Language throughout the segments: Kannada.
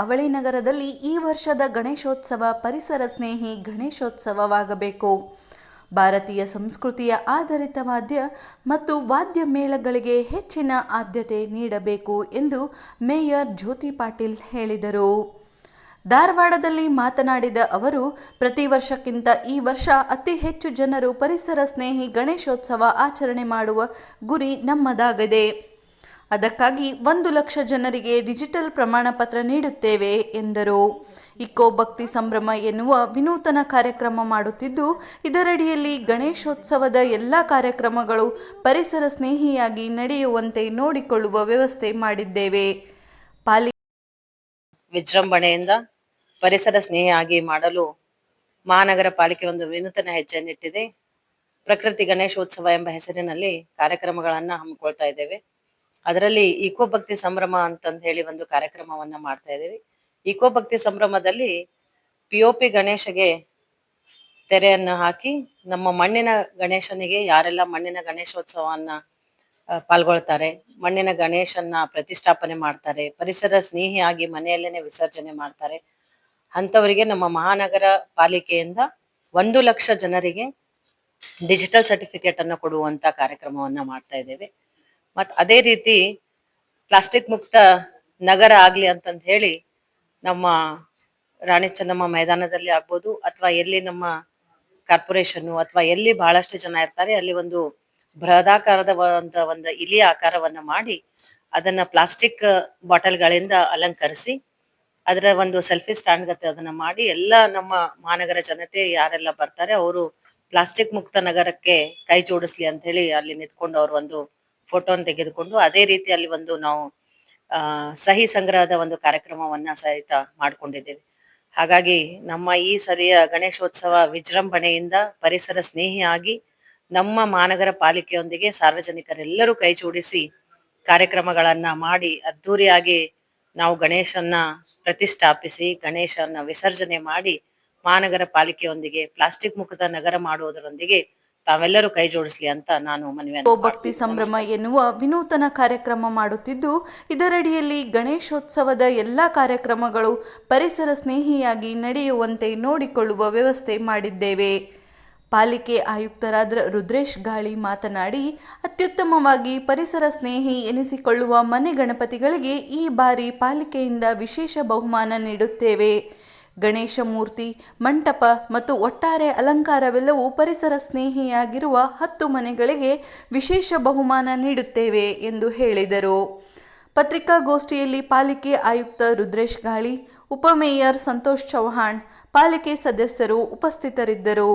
ಅವಳಿ ನಗರದಲ್ಲಿ ಈ ವರ್ಷದ ಗಣೇಶೋತ್ಸವ ಪರಿಸರ ಸ್ನೇಹಿ ಗಣೇಶೋತ್ಸವವಾಗಬೇಕು. ಭಾರತೀಯ ಸಂಸ್ಕೃತಿಯ ಆಧಾರಿತ ವಾದ್ಯ ಮತ್ತು ವಾದ್ಯ ಮೇಳಗಳಿಗೆ ಹೆಚ್ಚಿನ ಆದ್ಯತೆ ನೀಡಬೇಕು ಎಂದು ಮೇಯರ್ ಜ್ಯೋತಿ ಪಾಟೀಲ್ ಹೇಳಿದರು. ಧಾರವಾಡದಲ್ಲಿ ಮಾತನಾಡಿದ ಅವರು, ಪ್ರತಿ ವರ್ಷಕ್ಕಿಂತ ಈ ವರ್ಷ ಅತಿ ಹೆಚ್ಚು ಜನರು ಪರಿಸರ ಸ್ನೇಹಿ ಗಣೇಶೋತ್ಸವ ಆಚರಣೆ ಮಾಡುವ ಗುರಿ ನಮ್ಮದಾಗಿದೆ. ಅದಕ್ಕಾಗಿ ಒಂದು ಲಕ್ಷ ಜನರಿಗೆ ಡಿಜಿಟಲ್ ಪ್ರಮಾಣ ಪತ್ರ ನೀಡುತ್ತೇವೆ, ಎಂದರು. ಇಕೋ ಭಕ್ತಿ ಸಂಭ್ರಮ ಎನ್ನುವ ವಿನೂತನ ಕಾರ್ಯಕ್ರಮ ಮಾಡುತ್ತಿದ್ದು, ಇದರಡಿಯಲ್ಲಿ ಗಣೇಶೋತ್ಸವದ ಎಲ್ಲ ಕಾರ್ಯಕ್ರಮಗಳು ಪರಿಸರ ಸ್ನೇಹಿಯಾಗಿ ನಡೆಯುವಂತೆ ನೋಡಿಕೊಳ್ಳುವ ವ್ಯವಸ್ಥೆ ಮಾಡಿದ್ದೇವೆ. ಪಾಲಿ ವಿಜೃಂಭಣೆಯಿಂದ ಪರಿಸರ ಸ್ನೇಹಿಯಾಗಿ ಮಾಡಲು ಮಹಾನಗರ ಪಾಲಿಕೆ ಒಂದು ವಿನೂತನ ಹೆಜ್ಜೆಯನ್ನಿಟ್ಟಿದೆ. ಪ್ರಕೃತಿ ಗಣೇಶೋತ್ಸವ ಎಂಬ ಹೆಸರಿನಲ್ಲಿ ಕಾರ್ಯಕ್ರಮಗಳನ್ನು ಹಮ್ಮಿಕೊಳ್ತಾ ಇದ್ದೇವೆ. ಅದರಲ್ಲಿ ಇಕೋ ಭಕ್ತಿ ಸಂಭ್ರಮ ಅಂತಂದ ಹೇಳಿ ಒಂದು ಕಾರ್ಯಕ್ರಮವನ್ನ ಮಾಡ್ತಾ ಇದ್ದೇವೆ. ಇಕೋ ಭಕ್ತಿ ಸಂಭ್ರಮದಲ್ಲಿ ಪಿ ಗಣೇಶಗೆ ತೆರೆಯನ್ನ ಹಾಕಿ ನಮ್ಮ ಮಣ್ಣಿನ ಗಣೇಶನಿಗೆ ಯಾರೆಲ್ಲ ಮಣ್ಣಿನ ಗಣೇಶೋತ್ಸವವನ್ನ ಪಾಲ್ಗೊಳ್ತಾರೆ, ಮಣ್ಣಿನ ಗಣೇಶನ್ನ ಪ್ರತಿಷ್ಠಾಪನೆ ಮಾಡ್ತಾರೆ, ಪರಿಸರ ಸ್ನೇಹಿಯಾಗಿ ಮನೆಯಲ್ಲೇನೆ ವಿಸರ್ಜನೆ ಮಾಡ್ತಾರೆ ಅಂತವರಿಗೆ ನಮ್ಮ ಮಹಾನಗರ ಪಾಲಿಕೆಯಿಂದ ಒಂದು ಲಕ್ಷ ಜನರಿಗೆ ಡಿಜಿಟಲ್ ಸರ್ಟಿಫಿಕೇಟ್ ಅನ್ನು ಕೊಡುವಂತ ಕಾರ್ಯಕ್ರಮವನ್ನ ಮಾಡ್ತಾ ಇದ್ದೇವೆ. ಮತ್ ಅದೇ ರೀತಿ ಪ್ಲಾಸ್ಟಿಕ್ ಮುಕ್ತ ನಗರ ಆಗ್ಲಿ ಅಂತಂದ ಹೇಳಿ ನಮ್ಮ ರಾಣಿ ಚೆನ್ನಮ್ಮ ಮೈದಾನದಲ್ಲಿ ಆಗ್ಬೋದು, ಅಥವಾ ಎಲ್ಲಿ ನಮ್ಮ ಕಾರ್ಪೊರೇಷನ್ ಅಥವಾ ಎಲ್ಲಿ ಬಹಳಷ್ಟು ಜನ ಇರ್ತಾರೆ, ಅಲ್ಲಿ ಒಂದು ಬೃಹದಾಕಾರದ ಒಂದು ಒಂದು ಇಲಿ ಆಕಾರವನ್ನ ಮಾಡಿ ಅದನ್ನ ಪ್ಲಾಸ್ಟಿಕ್ ಬಾಟಲ್ಗಳಿಂದ ಅಲಂಕರಿಸಿ ಅದರ ಒಂದು ಸೆಲ್ಫಿ ಸ್ಟ್ಯಾಂಡ್ ಗತೆ ಅದನ್ನ ಮಾಡಿ ಎಲ್ಲ ನಮ್ಮ ಮಹಾನಗರ ಜನತೆ ಯಾರೆಲ್ಲ ಬರ್ತಾರೆ, ಅವರು ಪ್ಲಾಸ್ಟಿಕ್ ಮುಕ್ತ ನಗರಕ್ಕೆ ಕೈ ಜೋಡಿಸ್ಲಿ ಅಂತ ಹೇಳಿ ಅಲ್ಲಿ ನಿಂತ್ಕೊಂಡು ಅವ್ರ ಒಂದು ಫೋಟೋನ ತೆಗೆದುಕೊಂಡು ಅದೇ ರೀತಿ ಅಲ್ಲಿ ಒಂದು ನಾವು, ಆ, ಸಹಿ ಸಂಗ್ರಹದ ಒಂದು ಕಾರ್ಯಕ್ರಮವನ್ನ ಸಹಿತ ಮಾಡ್ಕೊಂಡಿದ್ದೇವೆ. ಹಾಗಾಗಿ ನಮ್ಮ ಈ ಸರಿಯ ಗಣೇಶೋತ್ಸವ ವಿಜೃಂಭಣೆಯಿಂದ ಪರಿಸರ ಸ್ನೇಹಿಯಾಗಿ ನಮ್ಮ ಮಹಾನಗರ ಪಾಲಿಕೆಯೊಂದಿಗೆ ಸಾರ್ವಜನಿಕರೆಲ್ಲರೂ ಕೈ ಜೋಡಿಸಿ ಕಾರ್ಯಕ್ರಮಗಳನ್ನ ಮಾಡಿ ಅದ್ದೂರಿಯಾಗಿ ನಾವು ಗಣೇಶನ್ನ ಪ್ರತಿಷ್ಠಾಪಿಸಿ ಗಣೇಶನ ವಿಸರ್ಜನೆ ಮಾಡಿ ಮಹಾನಗರ ಪಾಲಿಕೆಯೊಂದಿಗೆ, ಪ್ಲಾಸ್ಟಿಕ್ ಮುಕ್ತ ನಗರ ಮಾಡುವುದರೊಂದಿಗೆ ತಾವೆಲ್ಲರೂ ಕೈ ಜೋಡಿಸ್ಲಿ ಅಂತ ನಾನು ಮನವಿ ಭಕ್ತಿ ಸಂಭ್ರಮ ಎನ್ನುವ ವಿನೂತನ ಕಾರ್ಯಕ್ರಮ ಮಾಡುತ್ತಿದ್ದು ಇದರಡಿಯಲ್ಲಿ ಗಣೇಶೋತ್ಸವದ ಎಲ್ಲ ಕಾರ್ಯಕ್ರಮಗಳು ಪರಿಸರ ಸ್ನೇಹಿಯಾಗಿ ನಡೆಯುವಂತೆ ನೋಡಿಕೊಳ್ಳುವ ವ್ಯವಸ್ಥೆ ಮಾಡಿದ್ದೇವೆ. ಪಾಲಿಕೆ ಆಯುಕ್ತರಾದ ರುದ್ರೇಶ್ ಗಾಳಿ ಮಾತನಾಡಿ ಅತ್ಯುತ್ತಮವಾಗಿ ಪರಿಸರ ಸ್ನೇಹಿ ಎನಿಸಿಕೊಳ್ಳುವ ಮನೆ ಗಣಪತಿಗಳಿಗೆ ಈ ಬಾರಿ ಪಾಲಿಕೆಯಿಂದ ವಿಶೇಷ ಬಹುಮಾನ ನೀಡುತ್ತೇವೆ. ಗಣೇಶ ಮೂರ್ತಿ, ಮಂಟಪ ಮತ್ತು ಒಟ್ಟಾರೆ ಅಲಂಕಾರವೆಲ್ಲವೂ ಪರಿಸರ ಸ್ನೇಹಿಯಾಗಿರುವ ಹತ್ತು ಮನೆಗಳಿಗೆ ವಿಶೇಷ ಬಹುಮಾನ ನೀಡುತ್ತೇವೆ ಎಂದು ಹೇಳಿದರು. ಪತ್ರಿಕಾಗೋಷ್ಠಿಯಲ್ಲಿ ಪಾಲಿಕೆ ಆಯುಕ್ತ ರುದ್ರೇಶ್ ಗಾಳಿ ಉಪಮೇಯರ್ ಸಂತೋಷ್ ಚೌಹಾಣ್ ಪಾಲಿಕೆ ಸದಸ್ಯರು ಉಪಸ್ಥಿತರಿದ್ದರು.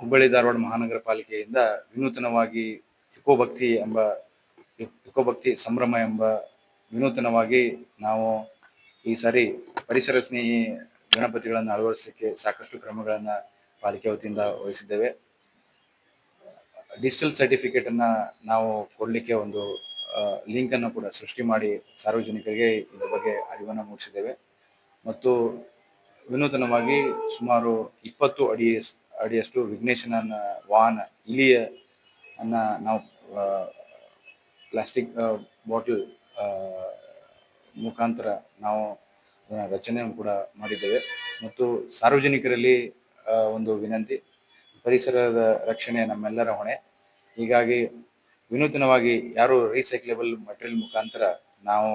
ಹುಬ್ಬಳ್ಳಿ ಧಾರವಾಡ ಮಹಾನಗರ ಪಾಲಿಕೆಯಿಂದ ವಿನೂತನವಾಗಿ ಎಂಬ ಇಕೋಭಕ್ತಿ ಸಂಭ್ರಮ ಎಂಬ ವಿನೂತನವಾಗಿ ನಾವು ಈ ಸಾರಿ ಪರಿಸರ ಸ್ನೇಹಿ ಗಣಪತಿಗಳನ್ನು ಅಳವಡಿಸಲಿಕ್ಕೆ ಸಾಕಷ್ಟು ಕ್ರಮಗಳನ್ನು ಪಾಲಿಕೆ ವತಿಯಿಂದ ವಹಿಸಿದ್ದೇವೆ. ಡಿಜಿಟಲ್ ಸರ್ಟಿಫಿಕೇಟ್ ಅನ್ನ ನಾವು ಕೊಡಲಿಕ್ಕೆ ಒಂದು ಲಿಂಕ್ ಅನ್ನು ಕೂಡ ಸೃಷ್ಟಿ ಮಾಡಿ ಸಾರ್ವಜನಿಕರಿಗೆ ಇದರ ಬಗ್ಗೆ ಅರಿವನ್ನು ಮೂಡಿಸಿದ್ದೇವೆ. ಮತ್ತು ವಿನೂತನವಾಗಿ ಸುಮಾರು ಇಪ್ಪತ್ತು ಅಡಿ, ಅಡಿಯಷ್ಟು ವಿಘ್ನೇಶನ ವಾಹನ ಇಲಿಯ ಅನ್ನ ನಾವು ಪ್ಲಾಸ್ಟಿಕ್ ಬಾಟಲ್ ಮುಖಾಂತರ ನಾವು ರಚನೆಯನ್ನು ಕೂಡ ಮಾಡಿದ್ದೇವೆ. ಮತ್ತು ಸಾರ್ವಜನಿಕರಲ್ಲಿ ಒಂದು ವಿನಂತಿ, ಪರಿಸರದ ರಕ್ಷಣೆ ನಮ್ಮೆಲ್ಲರ ಹೊಣೆ. ಹೀಗಾಗಿ ವಿನೂತನವಾಗಿ ಯಾರು ರೀಸೈಕ್ಲೇಬಲ್ ಮಟೀರಿಯಲ್ ಮುಖಾಂತರ ನಾವು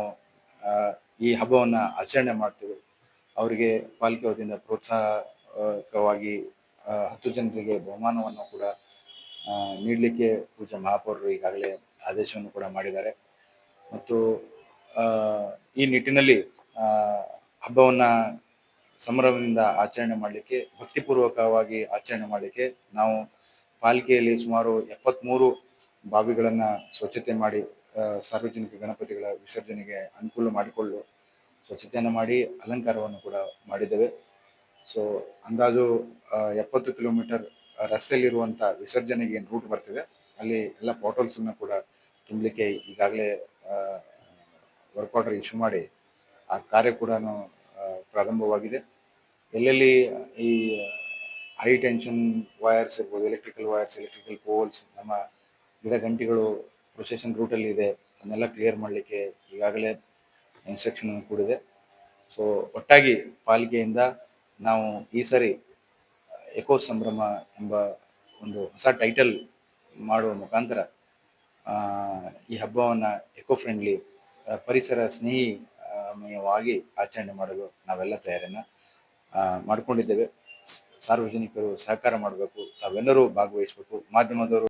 ಈ ಹಬ್ಬವನ್ನು ಆಚರಣೆ ಮಾಡ್ತೀವಿ, ಅವರಿಗೆ ಪಾಲಿಕೆ ವತಿಯಿಂದ ಪ್ರೋತ್ಸಾಹಕವಾಗಿ ಹತ್ತು ಜನರಿಗೆ ಬಹುಮಾನವನ್ನು ಕೂಡ ನೀಡಲಿಕ್ಕೆ ಪೂಜಾ ಮಹಾಪೌರರು ಈಗಾಗಲೇ ಆದೇಶವನ್ನು ಕೂಡ ಮಾಡಿದ್ದಾರೆ. ಮತ್ತು ಈ ನಿಟ್ಟಿನಲ್ಲಿ ಹಬ್ಬವನ್ನು ಸಂಭ್ರಮದಿಂದ ಆಚರಣೆ ಮಾಡಲಿಕ್ಕೆ, ಭಕ್ತಿಪೂರ್ವಕವಾಗಿ ಆಚರಣೆ ಮಾಡಲಿಕ್ಕೆ ನಾವು ಪಾಲಿಕೆಯಲ್ಲಿ ಸುಮಾರು ಎಪ್ಪತ್ತ್ಮೂರು ಬಾವಿಗಳನ್ನು ಸ್ವಚ್ಛತೆ ಮಾಡಿ ಸಾರ್ವಜನಿಕ ಗಣಪತಿಗಳ ವಿಸರ್ಜನೆಗೆ ಅನುಕೂಲ ಮಾಡಿಕೊಳ್ಳು ಸ್ವಚ್ಛತೆಯನ್ನು ಮಾಡಿ ಅಲಂಕಾರವನ್ನು ಕೂಡ ಮಾಡಿದ್ದೇವೆ. ಸೊ, ಅಂದಾಜು ಎಪ್ಪತ್ತು ಕಿಲೋಮೀಟರ್ ರಸ್ತೆಯಲ್ಲಿರುವಂತ ವಿಸರ್ಜನೆಗೆ ಏನು ರೂಟ್ ಬರ್ತಿದೆ, ಅಲ್ಲಿ ಎಲ್ಲ ಪೋರ್ಟಲ್ಸ್ ಅನ್ನ ಕೂಡ ತುಂಬಲಿಕ್ಕೆ ಈಗಾಗಲೇ ವರ್ಕ್ ಆರ್ಡರ್ ಇಶ್ಯೂ ಮಾಡಿ ಆ ಕಾರ್ಯ ಕೂಡ ಪ್ರಾರಂಭವಾಗಿದೆ. ಎಲ್ಲೆಲ್ಲಿ ಈ ಹೈ ಟೆನ್ಷನ್ ವೈರ್ಸ್ ಇರ್ಬೋದು ಎಲೆಕ್ಟ್ರಿಕಲ್ ವೈರ್ಸ್ ಎಲೆಕ್ಟ್ರಿಕಲ್ ಪೋಲ್ಸ್ ನಮ್ಮ ಗಿಡ ಗಂಟಿಗಳು ಪ್ರೊಸೆಷನ್ ರೂಟಲ್ಲಿ ಇದೆ, ಅದನ್ನೆಲ್ಲ ಕ್ಲಿಯರ್ ಮಾಡಲಿಕ್ಕೆ ಈಗಾಗಲೇ ಇನ್ಸ್ಟ್ರಕ್ಷನ್ ಕೂಡಿದೆ. ಸೊ ಒಟ್ಟಾಗಿ ಪಾಲಿಕೆಯಿಂದ ನಾವು ಈ ಸರಿ ಎಕೋ ಸಂಭ್ರಮ ಎಂಬ ಒಂದು ಹೊಸ ಟೈಟಲ್ ಮಾಡುವ ಮುಖಾಂತರ ಈ ಹಬ್ಬವನ್ನು ಎಕೋ ಫ್ರೆಂಡ್ಲಿ ಪರಿಸರ ಸ್ನೇಹಿ ಆ, ಮಯವಾಗಿ ಆಚರಣೆ ಮಾಡಲು ನಾವೆಲ್ಲ ತಯಾರಿಯನ್ನು ಮಾಡಿಕೊಂಡಿದ್ದೇವೆ. ಸಾರ್ವಜನಿಕರು ಸಹಕಾರ ಮಾಡಬೇಕು. ತಾವೆಲ್ಲರೂ ಭಾಗವಹಿಸಬೇಕು. ಮಾಧ್ಯಮದವರು